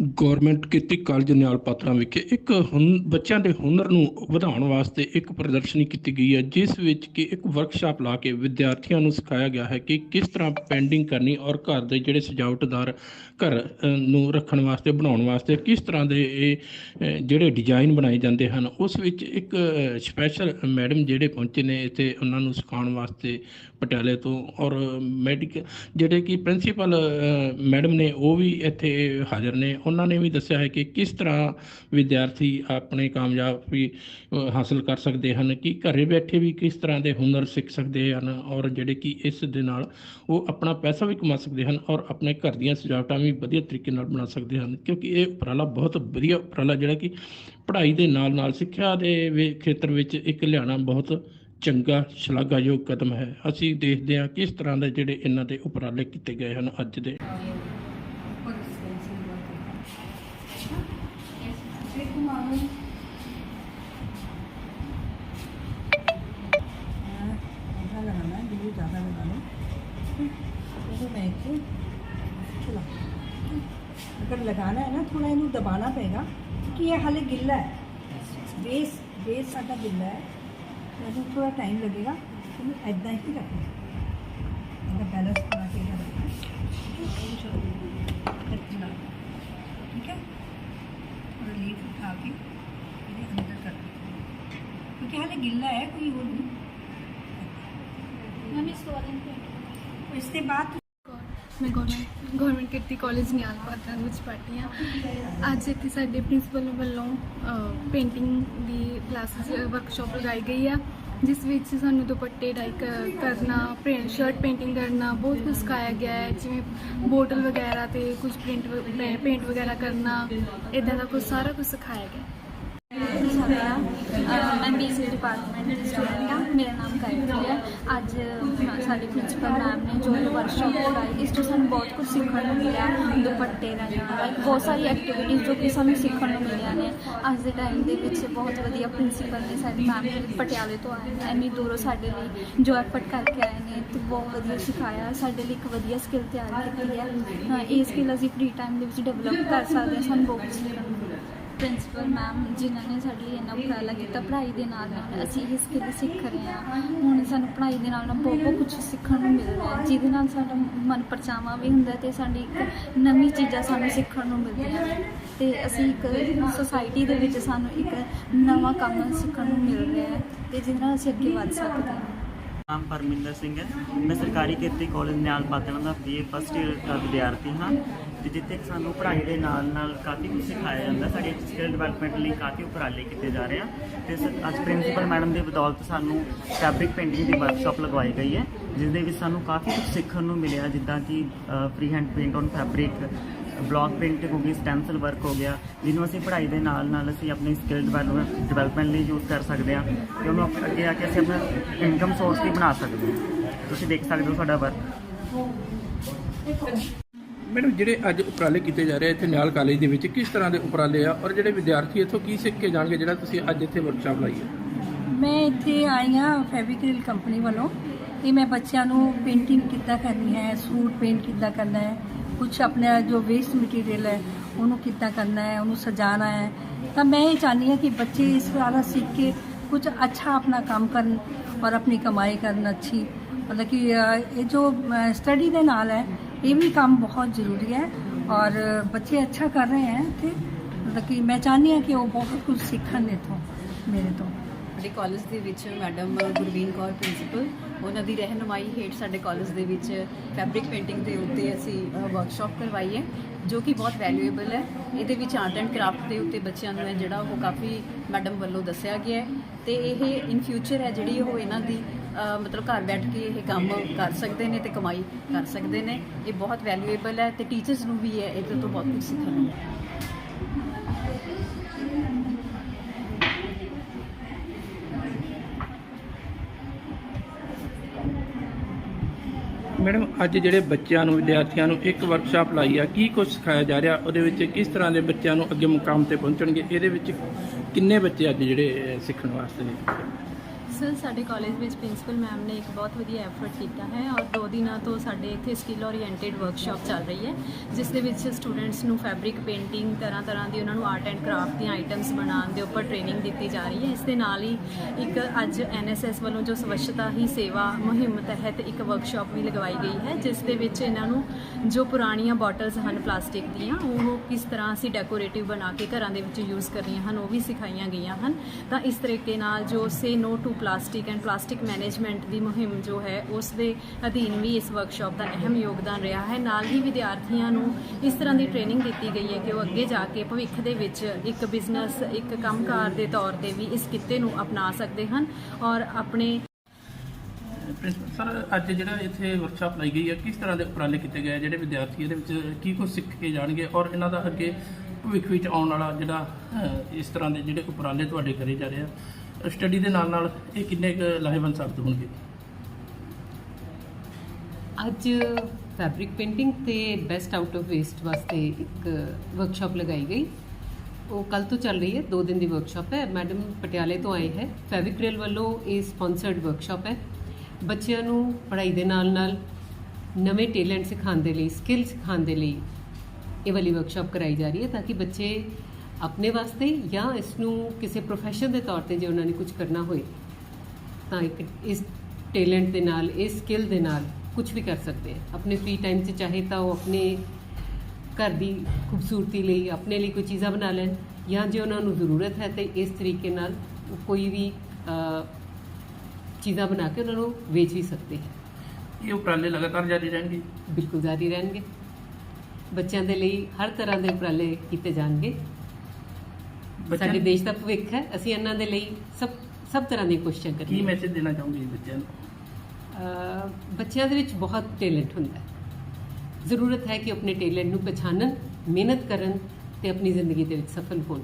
Government ਕੀਤੀ college Nial ਪਾਤਰਾਂ ਵਿਖੇ ਇੱਕ ਹੁਨ, ਬੱਚਿਆਂ ਦੇ ਹੁਨਰ ਨੂੰ ਵਧਾਉਣ ਵਾਸਤੇ ਇੱਕ ਪ੍ਰਦਰਸ਼ਨੀ ਕੀਤੀ ਗਈ ਹੈ, ਜਿਸ ਵਿੱਚ ਕਿ ਇੱਕ ਵਰਕਸ਼ਾਪ ਲਾ ਕੇ ਵਿਦਿਆਰਥੀਆਂ ਨੂੰ ਸਿਖਾਇਆ ਗਿਆ ਹੈ ਕਿ ਕਿਸ ਤਰ੍ਹਾਂ ਪੇਂਟਿੰਗ ਕਰਨੀ ਔਰ ਘਰ ਦੇ ਜਿਹੜੇ ਸਜਾਵਟਦਾਰ ਘਰ ਨੂੰ ਰੱਖਣ ਵਾਸਤੇ, ਬਣਾਉਣ ਵਾਸਤੇ ਕਿਸ ਤਰ੍ਹਾਂ ਦੇ ਇਹ ਜਿਹੜੇ ਡਿਜ਼ਾਈਨ ਬਣਾਏ ਜਾਂਦੇ ਹਨ, ਉਸ ਵਿੱਚ ਇੱਕ ਸਪੈਸ਼ਲ ਮੈਡਮ ਜਿਹੜੇ ਪਹੁੰਚੇ ਨੇ, ਇੱਥੇ ਉਹਨਾਂ ਨੂੰ ਸਿਖਾਉਣ ਵਾਸਤੇ ਪਟਿਆਲੇ ਤੋਂ ਔਰ ਮੈਡੀਕਲ ਜਿਹੜੇ ਕਿ ਪ੍ਰਿੰਸੀਪਲ ਮੈਡਮ ਨੇ ਉਹ ਵੀ ਇੱਥੇ ਹਾਜ਼ਰ ਨੇ। ਉਹਨਾਂ ਨੇ ਵੀ ਦੱਸਿਆ ਹੈ ਕਿ ਕਿਸ ਤਰ੍ਹਾਂ ਵਿਦਿਆਰਥੀ ਆਪਣੇ ਕਾਮਯਾਬੀ ਅ, ਹਾਸਲ ਕਰ ਸਕਦੇ ਹਨ ਕਿ ਘਰੇ ਬੈਠੇ ਵੀ ਕਿਸ ਤਰ੍ਹਾਂ ਦੇ ਹੁਨਰ ਸਿੱਖ ਸਕਦੇ ਹਨ ਔਰ ਜਿਹੜੇ ਕਿ ਇਸ ਦੇ ਨਾਲ ਉਹ ਆਪਣਾ ਪੈਸਾ ਵੀ ਕਮਾ ਸਕਦੇ ਹਨ ਔਰ ਆਪਣੇ ਘਰ ਦੀਆਂ ਸਜਾਵਟਾਂ ਵੀ ਵਧੀਆ ਤਰੀਕੇ ਨਾਲ ਬਣਾ ਸਕਦੇ ਹਨ। ਕਿਉਂਕਿ ਇਹ ਉਪਰਾਲਾ ਬਹੁਤ ਵਧੀਆ ਉਪਰਾਲਾ ਜਿਹੜਾ ਕਿ ਪੜ੍ਹਾਈ ਦੇ ਨਾਲ ਨਾਲ ਸਿੱਖਿਆ ਦੇ ਖੇਤਰ ਵਿੱਚ ਇੱਕ ਲਿਆਉਣਾ ਬਹੁਤ ਚੰਗਾ ਸ਼ਲਾਘਾਯੋਗ ਕਦਮ ਹੈ। ਅਸੀਂ ਦੇਖਦੇ ਹਾਂ ਕਿਸ ਤਰ੍ਹਾਂ ਦੇ ਜਿਹੜੇ ਇਹਨਾਂ ਦੇ ਉਪਰਾਲੇ ਕੀਤੇ ਗਏ ਹਨ ਅੱਜ ਦੇ। अगर लगाना है ना थोड़ा इन्हें दबाना पड़ेगा क्योंकि ये हाले गिल्ला है बेस बेस साडा गिल्ला है तो थोड़ा टाइम लगेगा तो मैं ऐदा ही रखना अगर बैलेंस थोड़ा के रखना ठीक है? थोड़ा लीफ उठा के मेरे अंदर कर देते क्योंकि हाल गिल्ला है कोई वो नहीं। इसके बाद ਮੈਂ government government Kirti college Nial Patran ਵਿੱਚ ਪੜ੍ਹਦੀ ਹਾਂ। ਅੱਜ ਇੱਥੇ ਸਾਡੇ ਪ੍ਰਿੰਸੀਪਲ ਵੱਲੋਂ ਪੇਂਟਿੰਗ ਦੀ ਕਲਾਸਿਸ ਵਰਕਸ਼ਾਪ ਲਗਾਈ ਗਈ ਆ, ਜਿਸ ਵਿੱਚ ਸਾਨੂੰ ਦੁਪੱਟੇ ਡਾਈ ਕਰਨਾ ਪ੍ਰਿੰਟ ਸ਼ਰਟ ਪੇਂਟਿੰਗ ਕਰਨਾ, ਬਹੁਤ ਕੁਝ ਸਿਖਾਇਆ ਗਿਆ ਹੈ, ਜਿਵੇਂ ਬੋਟਲ ਵਗੈਰਾ ਤੇ ਕੁਝ ਪ੍ਰਿੰਟ ਪੇਂਟ ਵਗੈਰਾ ਕਰਨਾ ਇਦਾਂ ਦਾ ਕੁਝ ਸਾਰਾ ਕੁਝ ਸਿਖਾਇਆ ਗਿਆ। ਸਾਡਾ ਅਹ ਮੈਂ ਬੀਸੀ ਡਿਪਾਰਟਮੈਂਟ ਦੀ ਸਟੂਡੈਂਟ ਹਾਂ। ਮੇਰਾ ਨਾਮ ਕਾਇਤਰੀ ਹੈ। ਅੱਜ ਸਾਡੇ ਪ੍ਰਿੰਸੀਪਲ ਮੈਮ ਨੇ ਜੋ ਵਰਕਸ਼ਾਪ ਕਰਵਾਈ, ਇਸ ਤੋਂ ਸਾਨੂੰ ਬਹੁਤ ਕੁਝ ਸਿੱਖਣ ਨੂੰ ਮਿਲਿਆ। ਦੁਪੱਟੇ ਦਾ। ਲਾਈਕ ਬਹੁਤ ਸਾਰੀ ਐਕਟੀਵਿਟੀਜ਼ ਜੋ ਕਿ ਸਾਨੂੰ ਸਿੱਖਣ ਨੂੰ ਮਿਲੀਆਂ ਨੇ। ਅੱਜ ਦੇ ਟਾਈਮ ਦੇ ਵਿੱਚ ਬਹੁਤ ਵਧੀਆ ਪ੍ਰਿੰਸੀਪਲ ਨੇ ਸਾਡੇ ਮੈਮ ਪਟਿਆਲੇ ਤੋਂ ਆਏ ਨੇ। ਇੰਨੀ ਦੂਰੋਂ ਸਾਡੇ ਲਈ ਜੋ ਐਫਰਟ ਕਰਕੇ ਆਏ ਨੇ, ਤੇ ਬਹੁਤ ਵਧੀਆ ਸਿਖਾਇਆ। ਸਾਡੇ ਲਈ ਇੱਕ ਵਧੀਆ ਸਕਿੱਲ ਤਿਆਰ ਕੀਤੀ ਹੈ। ਇਹ ਸਕਿੱਲ ਅਸੀਂ ਫ੍ਰੀ ਟਾਈਮ ਦੇ ਵਿੱਚ ਡਿਵੈਲਪ ਕਰ ਸਕਦੇ ਹਾਂ। ਸਾਨੂੰ ਬਹੁਤ ਕੁਝ ਸਿੱਖਣ ਨੂੰ ਪ੍ਰਿੰਸੀਪਲ ਮੈਮ ਜਿਨ੍ਹਾਂ ਨੇ ਸਾਡੇ ਲਈ ਇੰਨਾ ਉਪਰਾਲਾ ਕੀਤਾ ਪੜ੍ਹਾਈ ਦੇ ਨਾਲ ਨਾਲ ਅਸੀਂ ਇਹ ਸਕਿੱਲ ਸਿੱਖ ਰਹੇ ਹਾਂ। ਹੁਣ ਸਾਨੂੰ ਪੜ੍ਹਾਈ ਦੇ ਨਾਲ ਨਾਲ ਬਹੁਤ ਬਹੁਤ ਕੁਝ ਸਿੱਖਣ ਨੂੰ ਮਿਲ ਰਿਹਾ ਹੈ, ਜਿਹਦੇ ਨਾਲ ਸਾਡਾ ਮਨ ਪਰਚਾਵਾ ਵੀ ਹੁੰਦਾ ਤੇ ਸਾਡੀ ਇੱਕ ਨਵੀਂ ਚੀਜ਼ਾਂ ਸਾਨੂੰ ਸਿੱਖਣ ਨੂੰ ਮਿਲਦੀਆਂ ਨੇ ਤੇ ਅਸੀਂ ਇੱਕ ਸੋਸਾਇਟੀ ਦੇ ਵਿੱਚ ਸਾਨੂੰ ਇੱਕ ਨਵਾਂ ਕੰਮ ਸਿੱਖਣ ਨੂੰ ਮਿਲ ਰਿਹਾ ਹੈ ਤੇ ਜਿਹਦੇ ਨਾਲ ਅਸੀਂ ਅੱਗੇ ਵੱਧ ਸਕਦੇ ਹਾਂ। ਨਾਮ ਪਰਮਿੰਦਰ ਸਿੰਘ ਹੈ। ਮੈਂ ਸਰਕਾਰੀ ਕਿਰਤੀ ਕਾਲਜ ਨਿਆਲ ਪਾਤਣਾ ਦਾ ਬੀਏ ਫਸਟ ਇਅਰ ਦਾ ਵਿਦਿਆਰਥੀ ਹਾਂ ਤੇ ਜਿੱਥੇ ਸਾਨੂੰ ਪੜ੍ਹਾਈ ਦੇ ਨਾਲ ਨਾਲ ਕਾਫੀ ਕੁਝ ਸਿਖਾਇਆ ਜਾਂਦਾ। ਸਾਡੀ ਸਕਿੱਲ ਡਿਵੈਲਪਮੈਂਟ ਲਈ ਕਾਫੀ ਉਪਰਾਲੇ ਕੀਤੇ ਜਾ ਰਹੇ ਆ। ਤੇ ਸ- ਅੱਜ ਪ੍ਰਿੰਸੀਪਲ ਮੈਡਮ ਦੀ ਬਦੌਲਤ ਸਾਨੂੰ ਫੈਬਰਿਕ ਪੇਂਟਿੰਗ ਦੀ ਵਰਕਸ਼ਾਪ ਲਗਵਾਈ ਗਈ ਹੈ ਜਿਸ ਦੇ ਵਿੱਚ ਸਾਨੂੰ ਕਾਫੀ ਕੁਝ ਸਿੱਖਣ ਨੂੰ ਮਿਲਿਆ, ਜਿੱਦਾਂ ਕਿ free hand paint on fabric block printing ਹੋ ਗਈ ਸਟੈਂਸਲ ਵਰਕ ਹੋ ਗਿਆ ਜਿਹਨੂੰ ਅਸੀਂ ਪੜ੍ਹਾਈ ਦੇ ਨਾਲ ਨਾਲ ਅਸੀਂ ਆਪਣੀ ਸਕਿੱਲ ਡਿਵੈਲਪਮੈਂਟ ਡਿਵੈਲਪਮੈਂਟ ਲਈ ਯੂਜ਼ ਕਰ ਸਕਦੇ ਹਾਂ ਤੇ ਉਹਨੂੰ ਆਪ- ਅੱਗੇ ਆ ਕੇ ਅਸੀਂ ਆਪਣਾ ਇਨਕਮ ਸੋਰਸ ਵੀ ਬਣਾ ਸਕਦੇ ਹਾਂ। ਤੁਸੀਂ ਦੇਖ ਸਕਦੇ ਹੋ ਸਾਡਾ ਵਰਕ ਮੈਡਮ ਜਿਹੜੇ ਅੱਜ ਉਪਰਾਲੇ ਕੀਤੇ ਜਾ ਰਹੇ ਆ ਇੱਥੇ ਨਿਆਲ ਕਾਲਜ ਦੇ ਵਿੱਚ ਕਿਸ ਤਰ੍ਹਾਂ ਦੇ ਉਪਰਾਲੇ ਆ ਔਰ ਜਿਹੜੇ ਵਿਦਿਆਰਥੀ ਇੱਥੋਂ ਕੀ ਸਿੱਖ ਕੇ ਜਾਣਗੇ ਜਿਹੜਾ ਤੁਸੀਂ ਅੱਜ ਇੱਥੇ ਵਰਕਸ਼ਾਪ ਲਾਈ ਹੈ? ਮੈਂ ਇੱਥੇ ਆਈ ਹਾਂ ਫੈਬਰਿਕਲ ਕੰਪਨੀ ਵੱਲੋਂ ਤੇ ਮੈਂ ਬੱਚਿਆਂ ਨੂੰ ਪੇਂਟਿੰਗ ਕਿੱਦਾਂ ਕਰਨੀ ਹੈ ਸੂਟ ਪੇਂਟ ਕਿੱਦਾਂ ਕਰਨਾ ਹੈ ਕੁਝ ਆਪਣਾ ਜੋ ਵੇਸਟ ਮਟੀਰੀਅਲ ਹੈ ਉਹਨੂੰ ਕਿੱਦਾਂ ਕਰਨਾ ਹੈ ਉਹਨੂੰ ਸਜਾਣਾ ਹੈ ਤਾਂ ਮੈਂ ਇਹ ਚਾਹੁੰਦੀ ਹਾਂ ਕਿ ਬੱਚੇ ਇਸ ਵਾਲਾ ਸਿੱਖ ਕੇ ਕੁਝ ਅੱਛਾ ਆਪਣਾ ਕੰਮ ਕਰਨ ਔਰ ਆਪਣੀ ਕਮਾਈ ਕਰਨ ਅੱਛੀ ਮਤਲਬ ਕਿ ਅ, ਇਹ ਜੋ ਸਟੱਡੀ ਦੇ ਨਾਲ ਹੈ ਇਹ ਵੀ ਕੰਮ ਬਹੁਤ ਜ਼ਰੂਰੀ ਹੈ ਔਰ ਬੱਚੇ ਅੱਛਾ ਕਰ ਰਹੇ ਹੈ ਤੇ ਮਤਲਬ ਕਿ ਮੈਂ ਚਾਹੁੰਦੀ ਹਾਂ ਕਿ ਉਹ ਬਹੁਤ ਕੁਝ ਸਿੱਖਣ ਇੱਥੋਂ ਮੇਰੇ ਤੋਂ ਸਾਡੇ ਕਾਲਜ ਦੇ ਵਿੱਚ ਮੈਡਮ ਗੁਰਵੀਨ ਕੌਰ ਪ੍ਰਿੰਸੀਪਲ ਉਹਨਾਂ ਦੀ ਰਹਿਨੁਮਾਈ ਹੇਠ ਸਾਡੇ ਕਾਲਜ ਦੇ ਵਿੱਚ ਫੈਬਰਿਕ ਪੇਂਟਿੰਗ ਦੇ ਉੱਤੇ ਅਸੀਂ ਵਰਕਸ਼ਾਪ ਕਰਵਾਈ ਹੈ, ਜੋ ਕਿ ਬਹੁਤ ਵੈਲਿਊਏਬਲ ਹੈ। ਇਹਦੇ ਵਿੱਚ ਆਰਟ ਐਂਡ ਕਰਾਫਟ ਦੇ ਉੱਤੇ ਬੱਚਿਆਂ ਨੂੰ ਹੈ ਜਿਹੜਾ ਉਹ ਕਾਫੀ ਮੈਡਮ ਵੱਲੋਂ ਦੱਸਿਆ ਗਿਆ ਹੈ। ਤੇ ਇਹ ਇਨ ਫਿਊਚਰ ਹੈ ਜਿਹੜੀ ਉਹ ਇਹਨਾਂ ਦੀ ਮਤਲਬ ਘਰ ਬੈਠ ਕੇ ਇਹ ਕੰਮ ਕਰ ਸਕਦੇ ਨੇ ਤੇ ਕਮਾਈ ਕਰ ਸਕਦੇ ਨੇ। ਇਹ ਬਹੁਤ ਵੈਲਿਊਏਬਲ ਹੈ ਤੇ ਟੀਚਰਸ ਨੂੰ ਵੀ ਹੈ ਇਹਦੇ ਤੋਂ ਬਹੁਤ ਕੁਝ ਸਿੱਖਣ ਨੂੰ ਮੈਡਮ, ਅੱਜ ਜਿਹੜੇ ਬੱਚਿਆਂ ਨੂੰ, ਵਿਦਿਆਰਥੀਆਂ ਨੂੰ ਇੱਕ ਵਰਕਸ਼ਾਪ ਲਾਈ ਆ, ਕੀ ਕੁਝ ਸਿਖਾਇਆ ਜਾ ਰਿਹਾ? ਉਹਦੇ ਵਿੱਚ ਕਿਸ ਤਰ੍ਹਾਂ ਦੇ ਬੱਚਿਆਂ ਨੂੰ ਅੱਗੇ ਮੁਕਾਮ ਤੇ ਪਹੁੰਚਣਗੇ? ਇਹਦੇ ਵਿੱਚ ਕਿੰਨੇ ਬੱਚੇ ਅੱਜ ਜਿਹੜੇ ਸਿੱਖਣ ਵਾਸਤੇ ਨੇ? ਸਾਡੇ ਕਾਲਜ ਵਿੱਚ ਪ੍ਰਿੰਸੀਪਲ ਮੈਮ ਨੇ ਇੱਕ ਬਹੁਤ ਵਧੀਆ ਐਫਰਟ ਕੀਤਾ ਹੈ ਔਰ ਦੋ ਦਿਨਾਂ ਤੋਂ ਸਾਡੇ ਇੱਥੇ ਸਕਿੱਲ ਓਰੀਐਂਟਡ ਵਰਕਸ਼ਾਪ ਚੱਲ ਰਹੀ ਹੈ, ਜਿਸ ਦੇ ਵਿੱਚ ਸਟੂਡੈਂਟਸ ਨੂੰ ਫੈਬਰਿਕ ਪੇਂਟਿੰਗ ਤਰ੍ਹਾਂ ਤਰ੍ਹਾਂ ਦੀ ਉਹਨਾਂ ਨੂੰ ਆਰਟ ਐਂਡ ਕਰਾਫਟ ਦੀਆਂ ਆਈਟਮਸ ਬਣਾਉਣ ਦੇ ਉੱਪਰ ਟ੍ਰੇਨਿੰਗ ਦਿੱਤੀ ਜਾ ਰਹੀ ਹੈ। ਇਸ ਦੇ ਨਾਲ ਹੀ ਇੱਕ ਅੱਜ ਐਨਐਸਐਸ ਵੱਲੋਂ ਜੋ ਸਵੱਛਤਾ ਹੀ ਸੇਵਾ ਮੁਹਿੰਮ ਤਹਿਤ ਇੱਕ ਵਰਕਸ਼ਾਪ ਵੀ ਲਗਵਾਈ ਗਈ ਹੈ, ਜਿਸ ਦੇ ਵਿੱਚ ਇਹਨਾਂ ਨੂੰ ਜੋ ਪੁਰਾਣੀਆਂ ਬੋਟਲਸ ਹਨ ਪਲਾਸਟਿਕ ਦੀਆਂ, ਉਹ ਕਿਸ ਤਰ੍ਹਾਂ ਅਸੀਂ ਡੈਕੋਰੇਟਿਵ ਬਣਾ ਕੇ ਘਰਾਂ ਦੇ ਵਿੱਚ ਯੂਜ਼ ਕਰਨੀਆਂ ਹਨ, ਉਹ ਵੀ ਸਿਖਾਈਆਂ ਗਈਆਂ ਹਨ। ਤਾਂ ਇਸ ਤਰੀਕੇ ਨਾਲ ਜੋ say no to plastic and plastic management ਦੀ ਮੁਹਿੰਮ ਜੋ ਹੈ, ਉਸ ਦੇ ਅਧੀਨ ਵੀ ਇਸ ਵਰਕਸ਼ਾਪ ਦਾ ਅਹਿਮ ਯੋਗਦਾਨ ਰਿਹਾ ਹੈ। ਨਾਲ ਹੀ ਵਿਦਿਆਰਥੀਆਂ ਨੂੰ ਇਸ ਤਰ੍ਹਾਂ ਦੀ ਟ੍ਰੇਨਿੰਗ ਦਿੱਤੀ ਗਈ ਹੈ ਕਿ ਉਹ ਅੱਗੇ ਜਾ ਕੇ ਭਵਿੱਖ ਦੇ ਵਿੱਚ ਇੱਕ ਬਿਜ਼ਨਸ ਇੱਕ ਕੰਮਕਾਰ ਦੇ ਤੌਰ ਤੇ ਵੀ ਇਸ ਕਿੱਤੇ ਨੂੰ ਅਪਣਾ ਸਕਦੇ ਹਨ ਔਰ ਆਪਣੇ ਪ੍ਰਿੰਸੀਪਲ, ਸਰ, ਅੱਜ ਜਿਹੜਾ ਇੱਥੇ ਵਰਕਸ਼ਾਪ ਲਾਈ ਗਈ ਹੈ, ਕਿਸ ਤਰ੍ਹਾਂ ਦੇ ਉਪਰਾਲੇ ਕੀਤੇ ਗਏ ਜਿਹੜੇ ਵਿਦਿਆਰਥੀ ਇਹਦੇ ਵਿੱਚ ਕੀ ਕੁਝ ਸਿੱਖ ਕੇ ਜਾਣਗੇ ਔਰ ਇਹਨਾਂ ਦਾ ਅੱਗੇ ਭਵਿੱਖ ਵਿੱਚ ਆਉਣ ਵਾਲਾ ਜਿਹੜਾ ਇਸ ਤਰ੍ਹਾਂ ਦੇ ਜਿਹੜੇ ਉਪਰਾਲੇ ਤੁਹਾਡੇ ਕਰੇ ਜਾ ਰਹੇ ਆ ਸਟੱਡੀ ਦੇ ਨਾਲ ਨਾਲ ਇਹ ਕਿੰਨੇ ਕੁ ਲਾਹੇਵੰਦ ਸਾਬਤ ਹੋਣਗੇ? ਅੱਜ ਫੈਬਰਿਕ ਪੇਂਟਿੰਗ ਤੇ ਬੈਸਟ ਆਊਟ ਆਫ ਵੇਸਟ ਵਾਸਤੇ ਇੱਕ ਵਰਕਸ਼ਾਪ ਲਗਾਈ ਗਈ। ਉਹ ਕੱਲ ਤੋਂ ਚੱਲ ਰਹੀ ਹੈ 2 ਦਿਨ ਦੀ ਵਰਕਸ਼ਾਪ ਹੈ। ਮੈਡਮ ਪਟਿਆਲੇ ਤੋਂ ਆਏ ਹੈ। ਫੈਬਰਿਕਰੇਲ ਵੱਲੋਂ ਇਹ ਸਪਾਂਸਰਡ ਵਰਕਸ਼ਾਪ ਹੈ। ਬੱਚਿਆਂ ਨੂੰ ਪੜ੍ਹਾਈ ਦੇ ਨਾਲ ਨਾਲ ਨਵੇਂ ਟੈਲੈਂਟ ਸਿਖਾਉਣ ਦੇ ਲਈ ਸਕਿੱਲ ਸਿਖਾਉਣ ਦੇ ਲਈ ਇਹ ਵਾਲੀ ਵਰਕਸ਼ਾਪ ਕਰਾਈ ਜਾ ਰਹੀ ਹੈ ਤਾਂ ਕਿ ਬੱਚੇ ਆਪਣੇ ਵਾਸਤੇ ਜਾਂ ਇਸ ਨੂੰ ਕਿਸੇ ਪ੍ਰੋਫੈਸ਼ਨ ਦੇ ਤੌਰ ਤੇ ਜੇ ਉਹਨਾਂ ਨੇ ਕੁਝ ਕਰਨਾ ਹੋਏ ਤਾਂ ਇੱਕ ਇਸ ਟੈਲੈਂਟ ਦੇ ਨਾਲ ਇਸ ਸਕਿੱਲ ਦੇ ਨਾਲ ਕੁਝ ਵੀ ਕਰ ਸਕਦੇ ਆ। ਆਪਣੇ ਫ੍ਰੀ ਟਾਈਮ 'ਚ ਚਾਹੇ ਤਾਂ ਉਹ ਆਪਣੇ ਘਰ ਦੀ ਖੂਬਸੂਰਤੀ ਲਈ ਆਪਣੇ ਲਈ ਕੋਈ ਚੀਜ਼ਾਂ ਬਣਾ ਲੈਣ ਜਾਂ ਜੇ ਉਹਨਾਂ ਨੂੰ ਜ਼ਰੂਰਤ ਹੈ ਤੇ ਇਸ ਤਰੀਕੇ ਨਾਲ ਕੋਈ ਵੀ ਚੀਜ਼ਾਂ ਬਣਾ ਕੇ ਉਹਨਾਂ ਨੂੰ ਵੇਚ ਵੀ ਸਕਦੇ ਹੈ ਇਹ ਉਪਰਾਲੇ ਲਗਾਤਾਰ ਜਾਰੀ ਰਹਿਣਗੇ? ਬਿਲਕੁਲ ਜਾਰੀ ਰਹਿਣਗੇ। ਬੱਚਿਆਂ ਦੇ ਲਈ ਹਰ ਤਰ੍ਹਾਂ ਦੇ ਉਪਰਾਲੇ ਕੀਤੇ ਜਾਣਗੇ। ਸਾਡੇ ਦੇਸ਼ ਦਾ ਭਵਿੱਖ ਹੈ ਅਸੀਂ ਇਹਨਾਂ ਦੇ ਲਈ ਸਭ ਸਭ ਤਰ੍ਹਾਂ ਦੀਆਂ ਕੋਸ਼ਿਸ਼ਾਂ ਕੀ ਕਰੀਏ। ਮੈਸੇਜ ਦੇਣਾ ਚਾਹੋਗੇ ਬੱਚਿਆਂ ਨੂੰ? ਬੱਚਿਆਂ ਦੇ ਵਿੱਚ ਬਹੁਤ ਟੈਲੈਂਟ ਹੁੰਦਾ ਹੈ। ਜ਼ਰੂਰਤ ਹੈ ਕਿ ਆਪਣੇ ਟੈਲੈਂਟ ਨੂੰ ਪਛਾਣਨ ਮਿਹਨਤ ਕਰਨ ਤੇ ਆਪਣੀ ਜ਼ਿੰਦਗੀ ਦੇ ਵਿੱਚ ਸਫਲ ਹੋਣ।